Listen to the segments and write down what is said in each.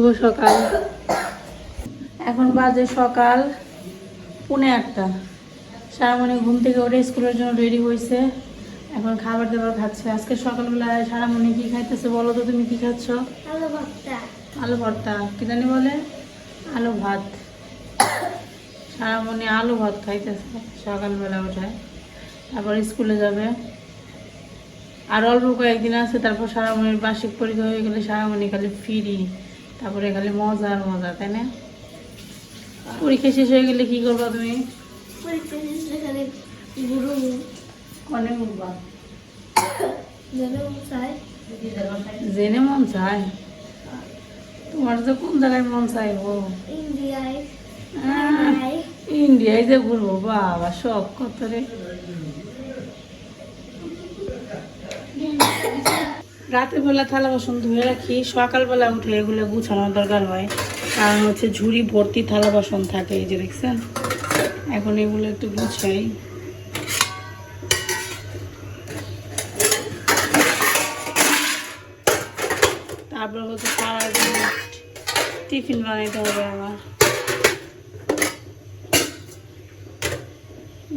শুভ সকাল। এখন বাজে সকাল পৌনে আটটা। সারামণি ঘুম থেকে উঠে স্কুলের জন্য রেডি হয়েছে। এখন খাবার দাবার খাচ্ছে। আজকে সকালবেলায় সারামণি কি খাইতেছে বলো তো তুমি কি খাচ্ছ? আলু ভর্তা। আলু ভর্তা। কি জানি বলে? আলু ভাত। সারামণি আলু ভাত খাইতেছে সকালবেলা উঠায় তারপর স্কুলে যাবে। আর অল্প কয়েকদিন আছে তারপর সারামণির বার্ষিক পরীক্ষা হয়ে গেলে সারামণি খালি ফিরি তারপরে খালি মজা আর মজা তাই না? পরীক্ষা শেষ হয়ে গেলে কি করবা তুমি? পরীক্ষা শেষ কনে জেনে মন চায়? তোমার যে কোন জায়গায় মন চাইব ইন্ডিয়ায়। ইন্ডিয়ায় যে ঘুরবো বাবা শখ কত রে। রাতের বেলা থালা বাসন ধুয়ে রাখি, সকালবেলা উঠে এগুলো গুছানোর দরকার হয়। কারণ হচ্ছে ঝুড়ি ভর্তি থালা বাসন থাকে, এই যে দেখছেন? এখন এগুলো একটু গুছাই। তারপর হচ্ছে সারাদিন টিফিন বানাইতে হবে আমার।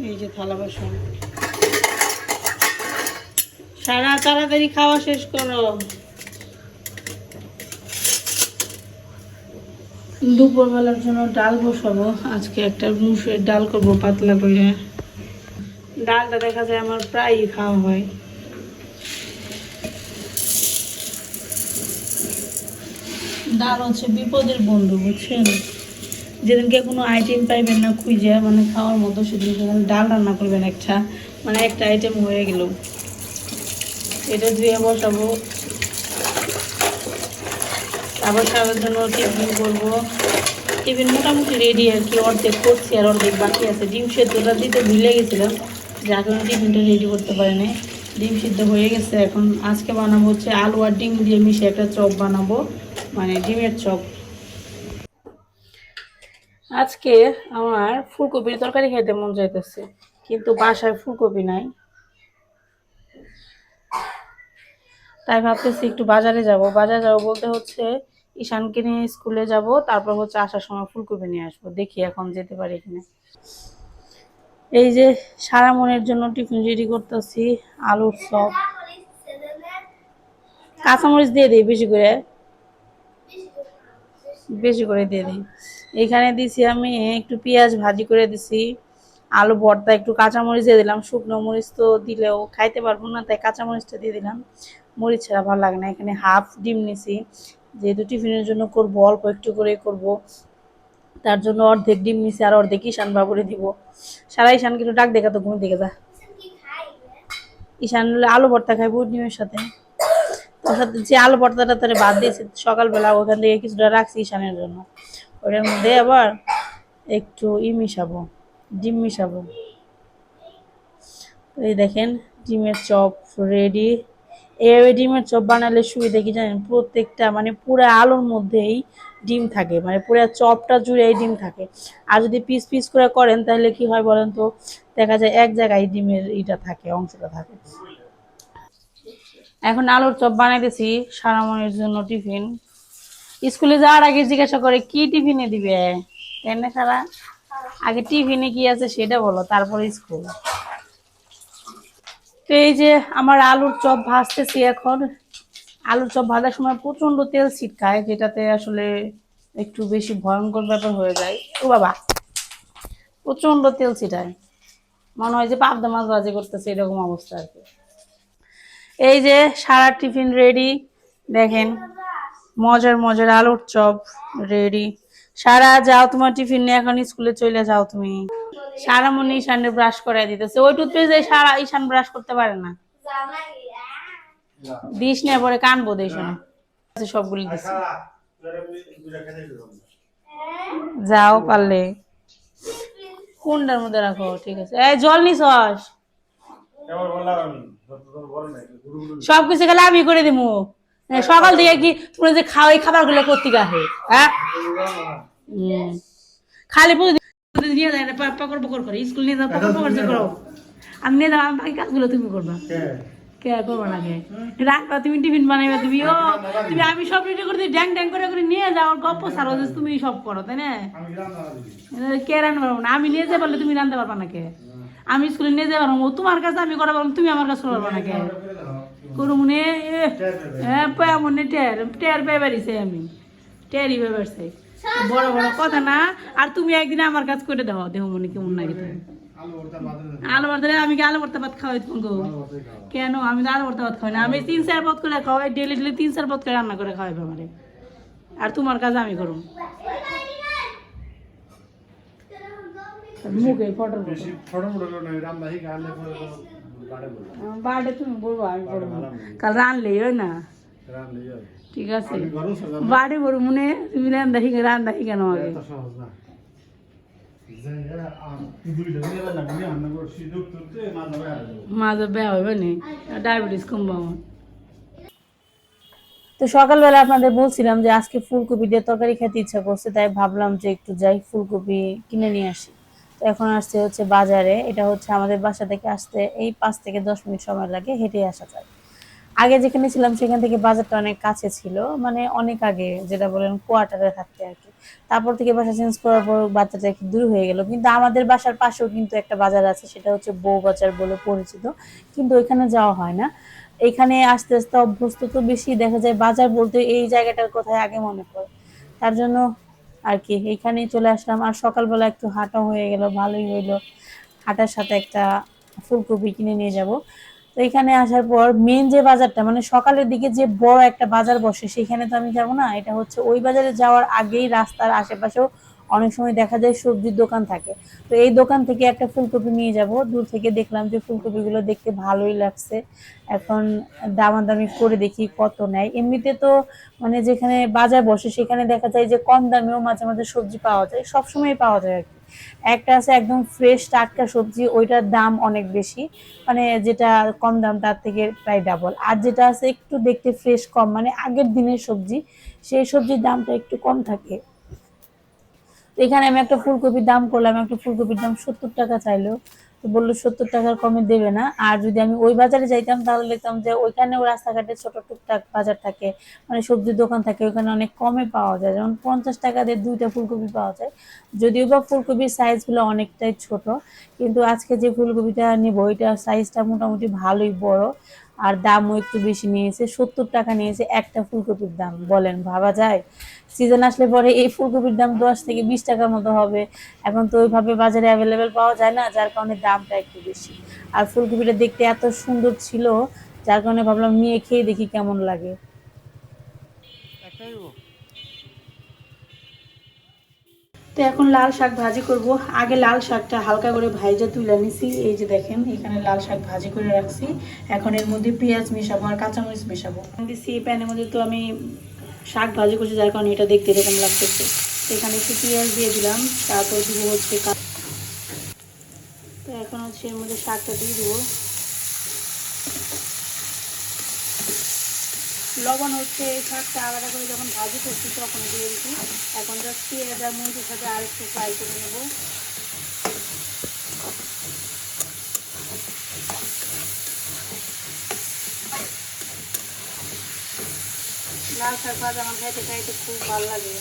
এই যে থালা বাসন। সারা তাড়াতাড়ি খাওয়া শেষ করো। দুপুরবেলার জন্য ডাল বসাবো। আজকে একটা মুসুরের ডাল করব পাতলা করে। ডালটা দেখা যায় আমার প্রায়ই খাওয়া হয়। ডাল হচ্ছে বিপদের বন্ধু, বুঝছেন? যেদিনকে কোনো আইটেম পাইবেন না খুঁজে মানে খাওয়ার মতো সেদিনকে ডাল রান্না করবেন একটা মানে একটা আইটেম হয়ে গেল। এটা ধুয়ে বসাবো। তারপর সারার জন্য টিফিন করব। টিফিন মোটামুটি রেডি আর কি, অর্ধেক করছি আর অর্ধেক বাকি আছে। ডিম সেদ্ধটা দিতে ভুলে গেছিলাম যার কারণে টিফিনটা রেডি করতে পারিনি। ডিম সিদ্ধ হয়ে গেছে, এখন আজকে বানাবো হচ্ছে আলু আর ডিম দিয়ে মিশে একটা চপ বানাবো মানে ডিমের চপ। আজকে আমার ফুলকপির তরকারি খেতে মন যাইতেছে কিন্তু বাসায় ফুলকপি নাই। তাই ভাবতেছি একটু বাজারে যাব। বাজারে যাব বলতে হচ্ছে ঈশানকে নিয়ে স্কুলে যাব, তারপর হচ্ছে আসার সময় ফুলকপি নিয়ে আসব। দেখি এখন যেতে পারি কিনা। এই যে সারা মনের জন্য টিফিন রেডি করতেছি, আলুর চপ। কাঁচামরিচ দিয়ে দিই বেশি করে। বেশি করে দিয়ে দিই। এখানে দিছি আমি একটু পেঁয়াজ ভাজি করে দিছি, আলু ভর্তা, একটু কাঁচামরিচ দিয়ে দিলাম। শুকনো মরিচ তো দিলেও খাইতে পারব না, তাই কাঁচামরিচটা দিয়ে দিলাম। মরিচ ছাড়া ভালো লাগে না। এখানে হাফ ডিম নিছি। যেহেতু টিফিনের জন্য করব, অল্প একটু করে করব। তার জন্য অর্ধেক ডিম নিছি আর অর্ধেক ঈশান বাবুরে দিব। সারা ঈশান কিন্তু ডাক দেখা তো ঘুম থেকে যা ঈশান আলু ভর্তা খাইবো ডিমের সাথে। ওর সাথে যে আলু ভর্তাটা তারে বাদ দিয়েছে, সকালবেলা ওখান থেকে কিছুটা রাখছি ঈশানের জন্য। ওটার মধ্যে আবার একটু ই মিশাবো, ডিম মিশাবো। এই দেখেন, ডিমের চপ রেডি এইভাবে ডিমের চপ বানালে সুবিধা কি জানেন? প্রত্যেকটা মানে পুরো আলুর মধ্যেই ডিম থাকে। মানে পুরো চপটা জুড়েই ডিম থাকে। আর যদি পিস পিস করে করেন, তাহলে কি হয় বলেন তো? দেখা যায় এক জায়গায় ডিমের ইটা থাকে, অংশটা থাকে। এখন আলুর চপ বানাইতেছি, সারামনের জন্য টিফিন। স্কুলে যাওয়ার আগে জিজ্ঞাসা করে, কি টিফিনে দিবে? তাই না সারা আগে টিফিনে কি আছে সেটা বলো, তারপরে স্কুল। তো এই যে আমার আলুর চপ ভাজতেছি এখন। আলুর চপ ভাজার সময় প্রচণ্ড তেল ছিটকায়, যেটাতে আসলে একটু বেশি ভয়ঙ্কর ব্যাপার হয়ে যায়। ও বাবা প্রচণ্ড তেল ছিটায়। মনে হয় যে পাবদা মাছ ভাজি করতেছে, এরকম অবস্থা আর কি। এই যে সারা টিফিন রেডি দেখেন, মজার মজার আলুর চপ রেডি সারা, যাও তোমার টিফিন নিয়ে, এখন স্কুলে চলে যাও তুমি। সারা মনে ঈশানের ব্রাশ করাই দিতেছে। ওই টুথপেস্ট সারা ঈশান ব্রাশ করতে পারে না। দিস না পরে কানবো না সবগুলি দিছি। যাও পারলে। কোনটার মধ্যে রাখো? ঠিক আছে। এই জল নিছস সবকিছু গেলে আমি করে দিমু। সকাল থেকে কি তুমি যে খাও এই খাবারগুলো করতে গাহে হ্যাঁ। খালি প্রতিদিন নিয়ে যায় না পাকড় পকড় করে। স্কুল নিয়ে যাও পকড় পকড় করো আমি নিয়ে যাও আমি বাকি কাজগুলো তুমি করবা। কে? করব না কে? রাখবা তুমি টিফিন বানাইবা তুমি ও তুমি আমি সব রেডি করে দিই ড্যাং ড্যাং করে করে নিয়ে যাও আর গপ্প সারো যে তুমি সব করো তাই না? কে রান্না পারব না আমি নিয়ে যেতে পারলে তুমি রান্না পারবা না কে? আমি স্কুলে নিয়ে যেতে পারব তোমার কাছে আমি করা পারব তুমি আমার কাছে করবা না কে? করু মনে হ্যাঁ পায়া মনে টের টের পেয়ে বেরিয়েছে আমি। টেরই পেয়ে বেড়ছে বড় বড় কথা না আর তুমি একদিন আমার কাজ করে দাও দেহ মনে কেমন লাগে আলু ভর্তা আমি কি আলু ভর্তা ভাত খাওয়াই তোমাকে? কেন? আমি তো আলু ভর্তা ভাত খাওয়াই না। আমি তিন চার পথ করে খাওয়াই ডেলি ডেলি তিন চার পথ করে রান্না করে খাওয়াইবে আমারে। আর তোমার কাজ আমি করুম। মুখে ফটো বার্থডে তুমি বলব আমি কাল রানলেই হয় না। ঠিক আছে। বাড়ি বড় মনে তুমি রান্দা শিখে রান্দা শিখে নাও আগে বেয়া হবে নি। ডায়াবেটিস কমবো আমার। তো সকালবেলা আপনাদের বলছিলাম যে আজকে ফুলকপি দিয়ে তরকারি খেতে ইচ্ছা করছে তাই ভাবলাম যে একটু যাই ফুলকপি কিনে নিয়ে আসি। তো এখন আসছে হচ্ছে বাজারে। এটা হচ্ছে আমাদের বাসা থেকে আসতে এই পাঁচ থেকে দশ মিনিট সময় লাগে হেঁটে আসা যায়। আগে যেখানে ছিলাম, সেখান থেকে বাজারটা অনেক কাছে ছিল। মানে অনেক আগে, যেটা বলেন কোয়ার্টারে থাকতে আর কি। তারপর থেকে বাসা চেঞ্জ করার পর বাচ্চাটা একটু দূর হয়ে গেল। কিন্তু আমাদের বাসার পাশেও কিন্তু একটা বাজার আছে, সেটা হচ্ছে বউ বাজার বলে পরিচিত। কিন্তু ওইখানে যাওয়া হয় না। এখানে আস্তে আস্তে অভ্যস্ত তো বেশি, দেখা যায় বাজার বলতে এই জায়গাটার কথাই আগে মনে পড়ে। তার জন্য আর কি, এইখানেই চলে আসলাম। আর সকালবেলা একটু হাঁটা হয়ে গেল, ভালোই হইল। হাঁটার সাথে একটা ফুলকপি কিনে নিয়ে যাব। তো এখানে আসার পর মেন যে বাজারটা মানে সকালের দিকে যে বড় একটা বাজার বসে, সেখানে তো আমি যাব না। এটা হচ্ছে ওই বাজারে যাওয়ার আগেই রাস্তার আশেপাশেও অনেক সময় দেখা যায় সবজির দোকান থাকে। তো এই দোকান থেকে একটা ফুলকপি নিয়ে যাব। দূর থেকে দেখলাম যে ফুলকপিগুলো দেখতে ভালোই লাগছে। এখন দামাদামি করে দেখি কত নেয়। এমনিতে তো মানে যেখানে বাজার বসে, সেখানে দেখা যায় যে কম দামেও মাঝে মাঝে সবজি পাওয়া যায়, সবসময় পাওয়া যায় আর কি। একটা আছে একদম ফ্রেশ টাটকা সবজি, ওইটার দাম অনেক বেশি। মানে যেটা কম দাম, তার থেকে প্রায় ডাবল আর যেটা আছে একটু দেখতে ফ্রেশ কম মানে আগের দিনের সবজি, সেই সবজির দামটা একটু কম থাকে। এখানে আমি একটা ফুলকপির দাম করলাম, একটা ফুলকপির দাম সত্তর টাকা চাইলো। তো বলল সত্তর টাকার কমে দেবে না। আর যদি আমি ওই বাজারে যাইতাম, তাহলে দেখতাম যে ওইখানেও রাস্তাঘাটে ছোট টুকটাক বাজার থাকে মানে সবজির দোকান থাকে, ওইখানে অনেক কমে পাওয়া যায়। যেমন পঞ্চাশ টাকা দিয়ে দুইটা ফুলকপি পাওয়া যায়। যদিও বা ফুলকপির সাইজগুলো অনেকটাই ছোট, কিন্তু আজকে যে ফুলকপিটা নিব, ওইটা সাইজটা মোটামুটি ভালোই বড়। আর দামও একটু বেশি নিয়েছে, সত্তর টাকা নিয়েছে একটা ফুলকপির দাম, বলেন, ভাবা যায়? সিজন আসলে পরে এই ফুলকপির দাম দশ থেকে বিশ টাকার মতো হবে। এখন তো ওইভাবে বাজারে অ্যাভেলেবেল পাওয়া যায় না যার কারণে দামটা একটু বেশি। আর ফুলকপিটা দেখতে এত সুন্দর ছিল যার কারণে ভাবলাম নিয়ে খেয়ে দেখি কেমন লাগে। তো এখন লাল শাক ভাজি করব। আগে লাল শাকটা হালকা করে ভাইজা তুলে নিছি এই যে দেখেন এখানে লাল শাক ভাজি করে রাখছি। এখন এর মধ্যে পেঁয়াজ মেশাবো আর কাঁচামরিচ মেশাবো। দিচ্ছি এই প্যানের মধ্যে তো আমি শাক ভাজি করছি, যার কারণে এটা দেখতে এরকম লাগতেছে। এখানে একটু পেঁয়াজ দিয়ে দিলাম, তারপর দিব হচ্ছে তো এখন হচ্ছে এর মধ্যে শাকটা দিয়ে দেবো। লবণ হচ্ছে, এই শাকটা আলাদা করে যখন ভাজি করছি তখন দিয়ে দিচ্ছি। এখন জাস্ট পেঁয়াজ আর মরিচের সাথে আর একটু ফ্রাই করে নেব। আমার খাইতে খাইতে খুব ভালো লাগে।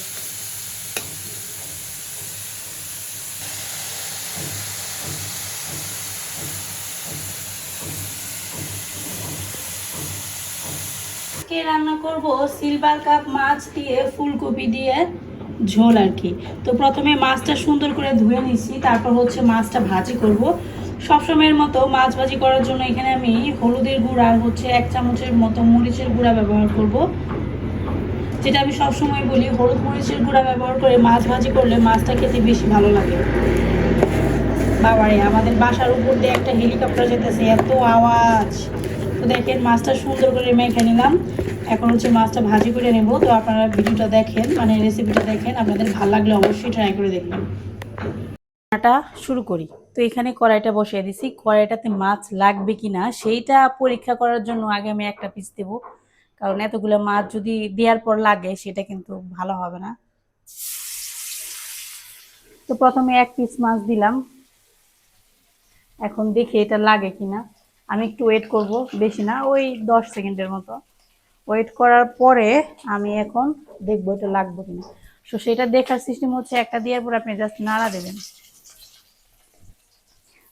রান্না করব সিলভার কাপ মাছ দিয়ে ফুলকপি দিয়ে ঝোল আর কি। তো প্রথমে মাছটা সুন্দর করে ধুয়ে নিচ্ছি তারপর হচ্ছে মাছটা ভাজি করব। সবসময়ের মতো মাছ ভাজি করার জন্য এখানে আমি হলুদের গুঁড়া আর হচ্ছে এক চামচের মতো মরিচের গুঁড়া ব্যবহার করব। যেটা আমি সবসময় বলি, হলুদ মরিচের গুঁড়া ব্যবহার করে মাছ ভাজি করলে মাছটা খেতে বেশি ভালো লাগে। বাবারে, আমাদের বাসার উপর দিয়ে একটা হেলিকপ্টার যেতেছে, এত আওয়াজ। তো দেখেন, মাছটা সুন্দর করে মেখে নিলাম। এখন হচ্ছে মাছটা ভাজি করে নেব। তো আপনারা ভিডিওটা দেখেন মানে রেসিপিটা দেখেন। আপনাদের ভালো লাগলে অবশ্যই ট্রাই করে দেখবেন। রান্নাটা শুরু করি। তো এখানে কড়াইটা বসিয়ে দিছি। কড়াইটাতে মাছ লাগবে কি না সেইটা পরীক্ষা করার জন্য আগে আমি একটা পিস দেবো। কারণ এতগুলো মাছ যদি দেওয়ার পর লাগে, সেটা কিন্তু ভালো হবে না। তো প্রথমে এক পিস মাছ দিলাম। এখন দেখি এটা লাগে কিনা। আমি একটু ওয়েট করব, বেশি না, ওই দশ সেকেন্ডের মতো। ওয়েট করার পরে আমি এখন দেখব এটা লাগবে কিনা। তো সেটা দেখার সিস্টেম হচ্ছে একটা দেওয়ার পর আপনি জাস্ট নাড়া দেবেন।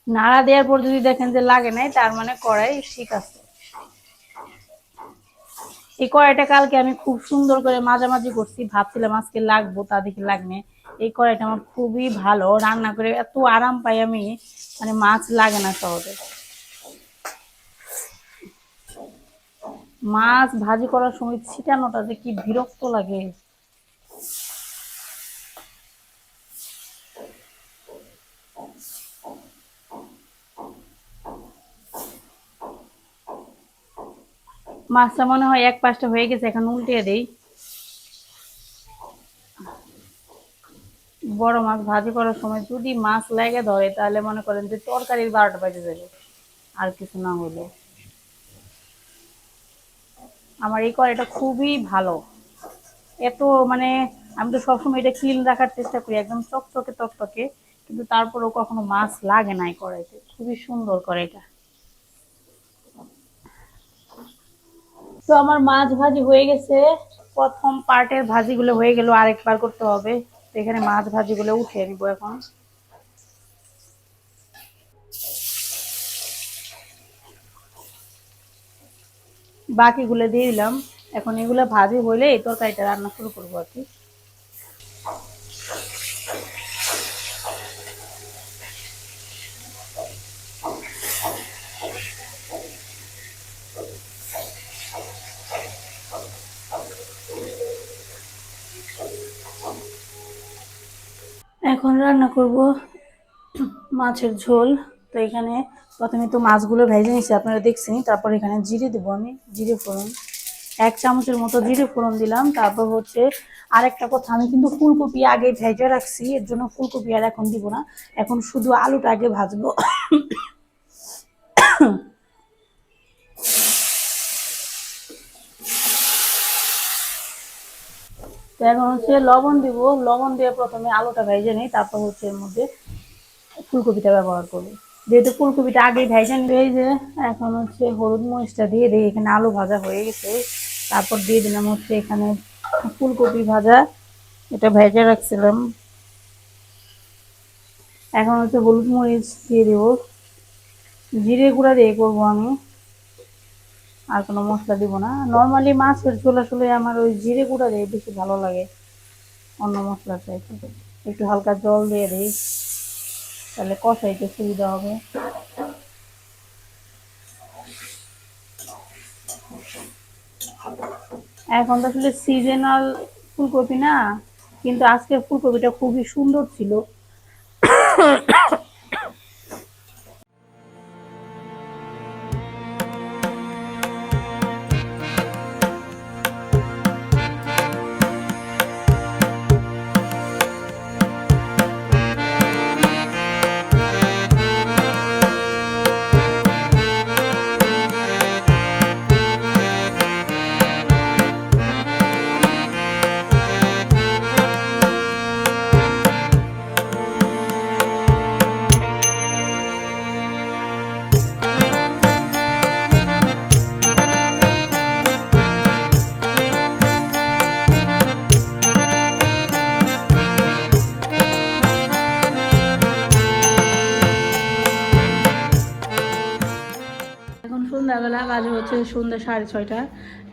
নাড়া দেওয়ার পর যদি দেখেন যে লাগে নাই, তার মানে কড়াই ঠিক আছে। এই কড়াইটা কালকে আমি খুব সুন্দর করে মাঝামাঝি করছি। ভাবছিলাম আজকে লাগবো, তা লাগবে। এই কড়াইটা আমার খুবই ভালো। রান্না করে এত আরাম পাই আমি মানে মাছ লাগে না সহজে। মাছ ভাজি করার সময় ছিটানোটা যে কি বিরক্ত লাগে। মাছটা মনে হয় এক পাশটা হয়ে গেছে, এখন উল্টিয়ে দেই। বড় মাছ ভাজি করার সময় যদি মাছ লেগে ধরে, তাহলে মনে করেন যে তরকারির বারোটা বাজে যাবে, আর কিছু না হলে আমার এই কড়াইটা খুবই ভালো। এত মানে আমি তো সবসময় এটা ক্লিন রাখার চেষ্টা করি, একদম চকচকে টকটকে কিন্তু তারপরেও কখনো মাছ লাগে না এই কড়াইতে। খুবই সুন্দর কড়াইটা। তো আমার মাছ ভাজি হয়ে গেছে। প্রথম পার্টের ভাজিগুলো হয়ে গেল, আরেকবার করতে হবে। এখানে মাছ ভাজিগুলো উঠে নিব এখন। বাকিগুলো দিয়ে দিলাম। এখন এগুলো ভাজি হইলে এই তরকারিটা রান্না শুরু করব আর কি এখন রান্না করব। মাছের ঝোল। তো এখানে প্রথমে তো মাছগুলো ভেজে নিয়েছি, আপনারা দেখছেন তারপর এখানে জিরে দেবো আমি, জিরে ফোড়ন। এক চামচের মতো জিরে ফোড়ন দিলাম। তারপর হচ্ছে আরেকটা কথা, আমি কিন্তু ফুলকপি আগে ভেজে রাখছি, এর জন্য ফুলকপি আর এখন দিব না। এখন শুধু আলুটা আগে ভাজবো। এখন হচ্ছে লবণ দিব, লবণ দিয়ে প্রথমে আলুটা ভেজে নিই, তারপর হচ্ছে এর মধ্যে ফুলকপিটা ব্যবহার করব যেহেতু ফুলকপিটা আগেই ভেজে নিয়ে যে এখন হচ্ছে হলুদ মরিচটা দিয়ে দিই, এখানে আলু ভাজা হয়ে গেছে। তারপর দিয়ে দিলাম হচ্ছে এখানে ফুলকপি ভাজা, এটা ভেজে রাখছিলাম। এখন হচ্ছে হলুদ মরিচ দিয়ে দেবো। জিরে গুঁড়া দিয়ে করব আমি। আর কোনো মশলা দিব না। নর্মালি মাছের ঝোল আসলে আমার ওই জিরে গুঁড়া দিয়ে বেশি ভালো লাগে অন্য মশলার চাইতে। একটু হালকা জল দিয়ে দিই, তাহলে কষাইতে সুবিধা হবে। এখন তো আসলে সিজনাল ফুলকপি না, কিন্তু আজকের ফুলকপিটা খুবই সুন্দর ছিল। বাজে হচ্ছে সন্ধ্যা সাড়ে ছয়টা।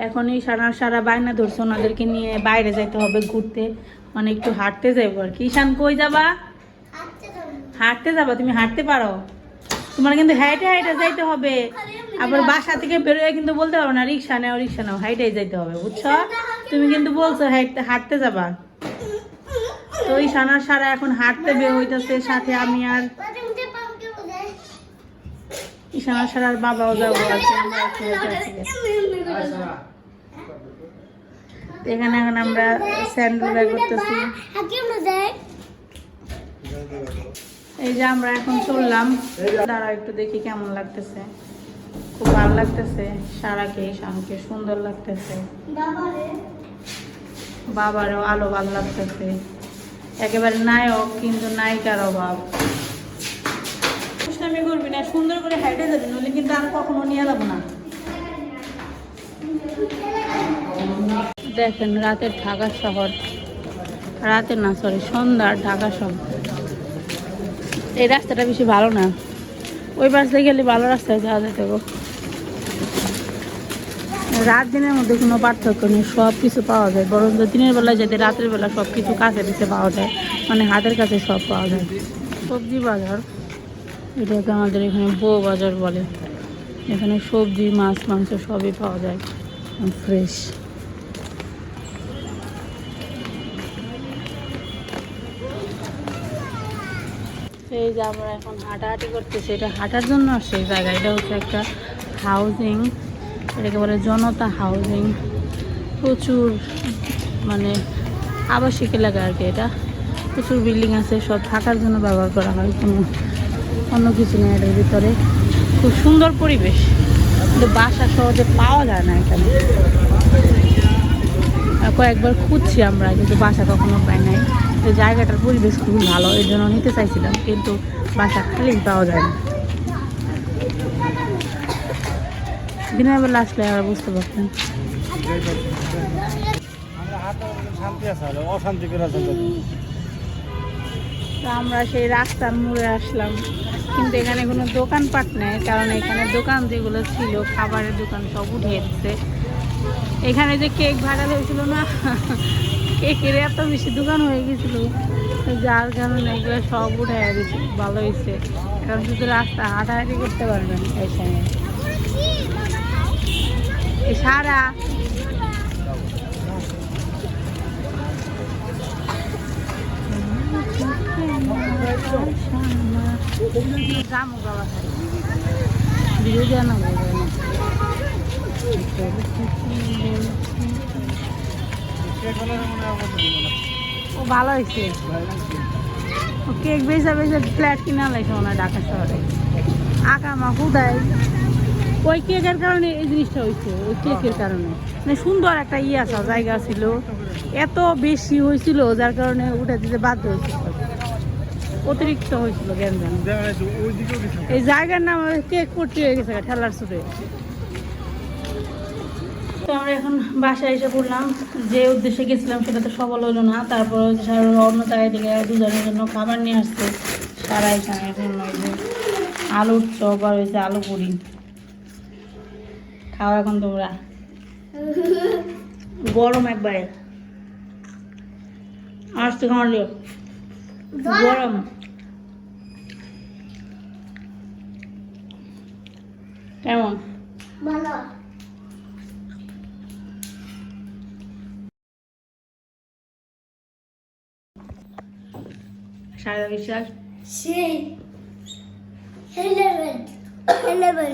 এখন এই সারা সারা বায়না ধরছে ওনাদেরকে নিয়ে বাইরে যাইতে হবে ঘুরতে। মানে একটু হাঁটতে যাইবো আর কি। ঈশান কই যাবা? হাঁটতে যাবা। তুমি হাঁটতে পারো? তোমার কিন্তু হাইটে হাইটে যাইতে হবে। আবার বাসা থেকে বেরোয় কিন্তু বলতে পারো না রিক্সা নেও রিক্সা নেও হাইটে যাইতে হবে বুঝছ? তুমি কিন্তু বলছো হাইটতে হাঁটতে যাবা। তো এই সানা সারা এখন হাঁটতে বের হইতেছে সাথে আমি আর ঈশানা সারার বাবাও যাব একসাথে এখানে এখন আমরা স্যান্ডেল করতেছি। এই যে আমরা এখন চললাম। দাঁড়া একটু দেখি কেমন লাগতেছে। খুব ভালো লাগতেছে। সারাকে, ঈশানকে সুন্দর লাগতেছে। বাবারও আলো ভালো লাগতেছে। একেবারে নায়ক, কিন্তু নায়িকার অভাব। দুষ্টামি করবি না, সুন্দর করে হাইটে যাবি, নইলে কিন্তু আর কখনো নিয়ে যাব না। দেখেন, রাতের ঢাকা শহর। রাতে না সরি সন্ধ্যার ঢাকা শহর। এই রাস্তাটা বেশি ভালো না। ওই পাশ দিয়ে গেলে ভালো রাস্তায় যাওয়া যেতে রাত দিনের মধ্যে কোনো পার্থক্য নেই, সব কিছু পাওয়া যায়। বরং দিনের বেলা যেতে রাতের বেলা সব কিছু কাছে পিছে পাওয়া যায় মানে হাতের কাছে সব পাওয়া যায়। সবজি বাজার। এটাকে আমাদের এখানে বউ বাজার বলে। এখানে সবজি, মাছ, মাংস সবই পাওয়া যায়। ফ্রেশ। এই যে আমরা এখন হাঁটাহাঁটি করতেছি, এটা হাঁটার জন্য আসছে এই জায়গা। এটা হচ্ছে একটা হাউজিং এটাকে বলে জনতা হাউজিং প্রচুর মানে আবাসিক এলাকা আর কি এটা। প্রচুর বিল্ডিং আছে, সব থাকার জন্য ব্যবহার করা হয়। কোনো অন্য কিছু নেই এটার ভিতরে। খুব সুন্দর পরিবেশ। কিন্তু বাসা সহজে পাওয়া যায় না এখানে। কয়েকবার খুঁজছি আমরা, কিন্তু বাসা কখনো পাই নাই। তো জায়গাটার পরিবেশ খুবই ভালো, এর জন্য নিতে চাইছিলাম, কিন্তু বাসা খালি পাওয়া যায় না। দিনের বেলা আসলে আর বুঝতে পারতেন অশান্তি করে তো আমরা সেই রাস্তার মোড়ে আসলাম। কিন্তু এখানে কোনো দোকানপাট নেই, কারণ এখানে দোকান যেগুলো ছিল, খাবারের দোকান সব উঠে এসছে। এখানে যে কেক ভাড়াল হয়েছিল না, কেকের এত বেশি দোকান হয়ে গেছিল যার কারণে এগুলো সব উঠে দিচ্ছে ভালো হয়েছে। কারণ শুধু রাস্তা হাঁটাহাঁটি করতে পারবেন এই সময়। সারা ও ভালো হয়েছে। ও কেক বেচা বেচা ফ্ল্যাট কিনা লাগছে হয় ঢাকা শহরে। আঁকা মা হুদায় ওই কেকের কারণে এই জিনিসটা হয়েছে, ওই কেকের কারণে। মানে সুন্দর একটা ইয়ে আসা জায়গা ছিল। এত বেশি হয়েছিল, যার কারণে উঠে দিতে বাধ্য হয়েছিল অতিরিক্ত হয়েছিল গ্যাঞ্জাম। এই জায়গার নাম কেক পট্টি হয়ে গেছে ঠেলার সুরে। তো আমরা এখন বাসায় এসে পড়লাম। যে উদ্দেশ্যে গেছিলাম সেটা তো সফল হলো না। তারপর সারা অন্য জায়গায় থেকে দুজনের জন্য খাবার নিয়ে আসছে। সারা এখানে এখন আলুর চপ আর হয়েছে আলু পুরি। খাও এখন তোমরা। গরম একবারে। আসতে খাওয়ার গরম। কেমন? ভালো। সারদা বিশ্বাস? সেই হেলেবেন হেলেবেন